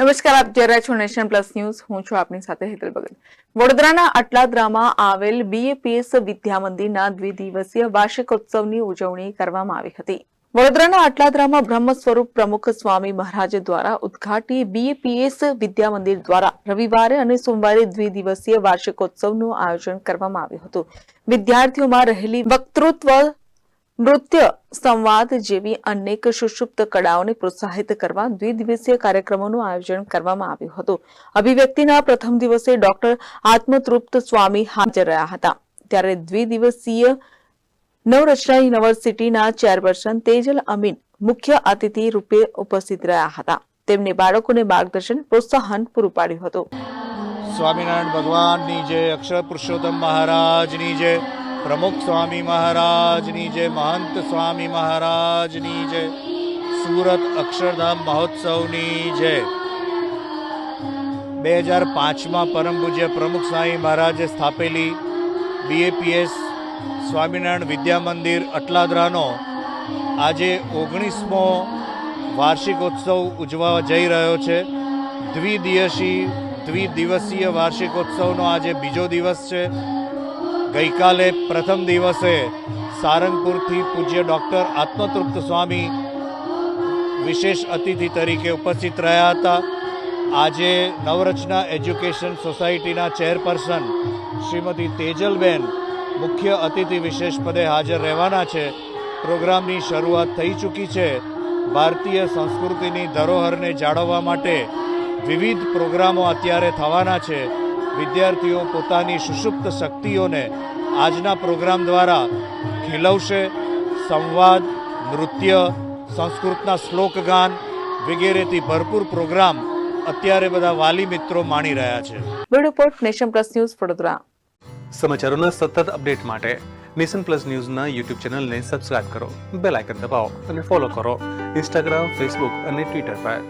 નમસ્કાર, આપ જોઈ છો નેશન પ્લસ ન્યૂઝ. હું છું આપની સાથે હેતલ ભગત. વડોદરાના અટલાદરામાં આવેલ બીએપીએસ વિદ્યા મંદિરના દ્વિદિવસીય વાર્ષિકોત્સવની ઉજવણી કરવામાં આવી હતી. વડોદરાના અટલાદરામાં બ્રહ્મ સ્વરૂપ પ્રમુખ સ્વામી મહારાજ દ્વારા ઉદઘાટી બીએપીએસ વિદ્યા મંદિર દ્વારા રવિવારે અને સોમવારે દ્વિદિવસીય વાર્ષિકોત્સવનું આયોજન કરવામાં આવ્યું હતું. વિદ્યાર્થીઓમાં રહેલી વક્તૃત્વ નૃત્ય, સંવાદ જેવી અનેક સુષુપ્ત કળાઓને પ્રોત્સાહિત કરવા દ્વિદિવસીય કાર્યક્રમોનું આયોજન કરવામાં આવ્યું હતું. અભિવ્યક્તિના પ્રથમ દિવસે ડોક્ટર આત્મતૃપ્ત સ્વામી હાજર રહ્યા હતા. ત્યારે દ્વિદિવસીય નવરચના યુનિવર્સિટીના ચેરપર્સન તેજલ અમીન મુખ્ય અતિથિ રૂપે ઉપસ્થિત રહ્યા હતા. તેમને બાળકોને માર્ગદર્શન, પ્રોત્સાહન પૂરું પાડ્યું હતું. સ્વામિનારાયણ ભગવાનની જય, અક્ષર પુરુષોત્તમ મહારાજની જય. પ્રમુખ સ્વામી મહારાજની જય, મહંત સ્વામી મહારાજની જય, સુરત અક્ષરધામ મહોત્સવની જય. બે હજાર પાંચમાં પરમ પૂજ્ય પ્રમુખ સ્વામી મહારાજે સ્થાપેલી બીએપીએસ સ્વામિનારાયણ વિદ્યા મંદિર અટલાદરાનો આજે ઓગણીસમો વાર્ષિકોત્સવ ઉજવા જઈ રહ્યો છે. દ્વિદિવસી દ્વિદિવસીય વાર્ષિકોત્સવનો આજે બીજો દિવસ છે. ગઈકાલે પ્રથમ દિવસે સારંગપુરથી પૂજ્ય ડૉક્ટર આત્મતૃપ્ત સ્વામી વિશેષ અતિથિ તરીકે ઉપસ્થિત રહ્યા હતા. આજે નવરચના એજ્યુકેશન સોસાયટીના ચેરપર્સન શ્રીમતી તેજલબેન મુખ્ય અતિથિ વિશેષ પદે હાજર રહેવાના છે. પ્રોગ્રામની શરૂઆત થઈ ચૂકી છે. ભારતીય સંસ્કૃતિની ધરોહરને જાળવવા માટે વિવિધ પ્રોગ્રામો અત્યારે થવાના છે. વિદ્યાર્થીઓ પોતાની સુષુપ્ત શક્તિઓને આજના પ્રોગ્રામ દ્વારા ખીલવશે. સંવાદ નૃત્ય સંસ્કૃતના શ્લોક ગાન વગેરેથી ભરપૂર પ્રોગ્રામ અત્યારે બધા વાલી મિત્રો માણી રહ્યા છે. Bureau report nation plus news Vadodara. સમાચારોના સતત અપડેટ માટે નેશન પ્લસ ન્યૂઝના યુટ્યુબ ચેનલને સબસ્ક્રાઇબ કરો બેલ આઇકન દબાવો અને ફોલો કરો. ઇન્સ્ટાગ્રામ ફેસબુક અને ટ્વિટર પર.